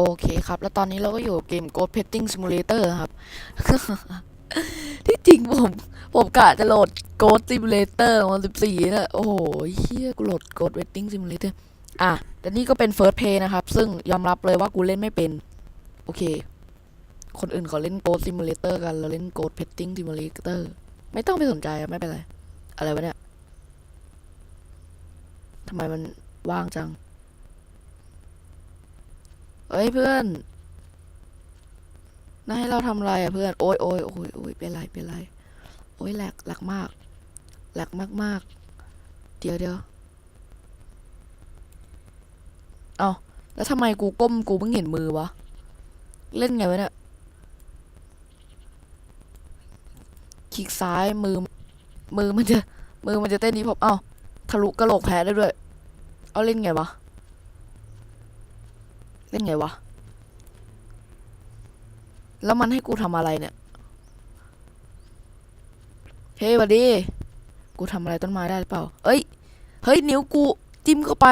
โอเคครับ แล้วตอนนี้เราก็อยู่เกม Ghost Petting Simulator ครับ ที่จริงผม ผมกะจะโหลด Ghost Simulator มา14นะโอ้โหเฮียกูโหลด Ghost Petting Simulator อะแต่นี่ก็เป็น First Play นะครับ ซึ่งยอมรับเลยว่ากูเล่นไม่เป็น โอเค คนอื่นเขาเล่น Ghost Simulator กัน เราเล่น Ghost Petting Simulator ไม่ต้องไปสนใจอะไม่เป็นไร อะไรวะเนี่ยทำไมมันว่างจัง เอ้ยเพื่อนนายให้เราทำอะไรอะเพื่อน โอ้ยโอ้ยโอ้ยโอ้ยเป็นไรเป็นไร โอ้ยแหลกแหลกมากแหลกมากมากเดี๋ยวเดี๋ยวเอาแล้วทำไมกูก้มกูเพิ่งเห็นมือวะ เล่นไงวะเนี่ยคลิกซ้ายมือ มือมันจะ มือมันจะเต้นนี้ผมเอ้าทะลุกระโหลกแพ้ได้ด้วย เอาเล่นไงวะ เล่นไงวะ แล้วมันให้กูทำอะไรเนี่ย เฮ้ยวัดดี กูทำอะไรต้นไม้ได้หรือเปล่า เอ้ย เฮ้ย นิ้วกูจิ้มเข้าไป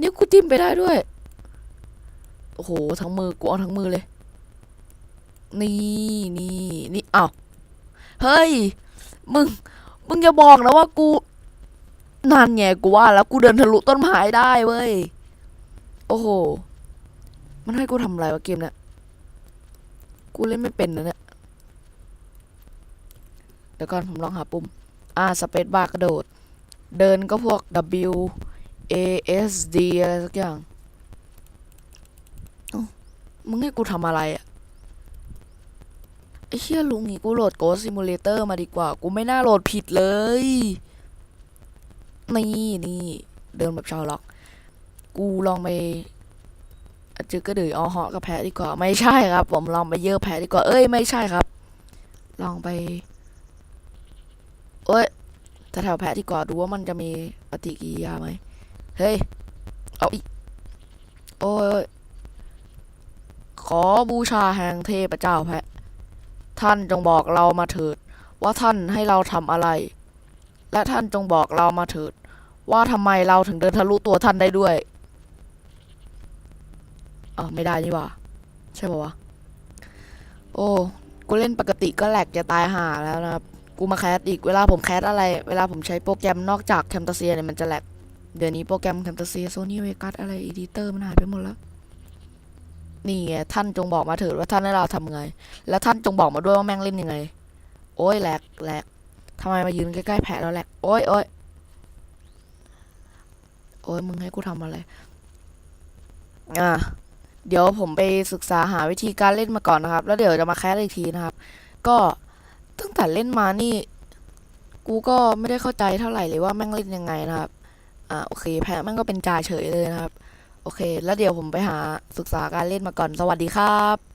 นิ้วกูจิ้มไปได้ด้วย โอ้โห ทั้งมือ กูเอาทั้งมือเลย นี่นี่นี่อ้าว เฮ้ย มึง มึงอย่าบอกนะว่ากูนั่นไงกูว่าแล้วกูเดินทะลุต้นไม้ได้เว้ย อ้โห มันให้กูทำอะไรวะเกมเนี่ย กูเล่นไม่เป็นนะเนี่ย เดี๋ยวก่อนผมลองหาปุ่ม อ่าสเปซบาร์กระโดด เดินก็พวก W A S D อะไรสักอย่าง มึงให้กูทำอะไรอะไอ้เชี่ยลุงนี่กูโหลด Ghost Simulator มาดีกว่า กูไม่น่าโหลดผิดเลย นี่นี่ เดินแบบชาวล็อก กูลองไปจือก็ดือเอาเหาะกับแพะดีกว่า ไม่ใช่ครับ ผมลองไปเยอะแพะดีกว่า เอ้ยไม่ใช่ครับ ลองไปเอ้ยจะแถวแพะดีกว่าดูว่ามันจะมีปฏิกิริยาไหมเฮ้ยเอาอีกโอ้ยโอ้ยขอบูชาแห่งเทพเจ้าแพะ ท่านจงบอกเรามาเถิด ว่าท่านให้เราทำอะไร และท่านจงบอกเรามาเถิด ว่าทำไมเราถึงเดินทะลุตัวท่านได้ด้วย อ๋อไม่ได้นี่หว่า ใช่ป่าวะ โอ้ กูเล่นปกติก็แหลกจะตายห่าแล้วนะครับ กูมาแคสอีก เวลาผมแคสอะไร เวลาผมใช้โปรแกรมนอกจากแคมตาเซียเนี่ยมันจะแหลก เดี๋ยวนี้โปรแกรมแคมตาเซียโซนี่เวกัสอะไรอีดิเตอร์มันหายไปหมดแล้ว นี่ไงท่านจงบอกมาเถิดว่าท่านให้เราทำไง แล้วท่านจงบอกมาด้วยว่าแม่งเล่นยังไง โอ้ยแหลกแหลกทำไมมายืนใกล้ๆแผลแล้วแหลก โอ้ยโอ้ยโอ้ยมึงให้กูทำอะไร อะ เดี๋ยวผมไปศึกษาหาวิธีการเล่นมาก่อนนะครับ แล้วเดี๋ยวจะมาแคสอีกทีนะครับ ก็ตั้งแต่เล่นมานี่ กูก็ไม่ได้เข้าใจเท่าไหร่เลยว่าแม่งเล่นยังไงนะครับ อ่าโอเค แพ้แม่งก็เป็นจ่าเฉยเลยนะครับ โอเค แล้วเดี๋ยวผมไปหาศึกษาการเล่นมาก่อน สวัสดีครับ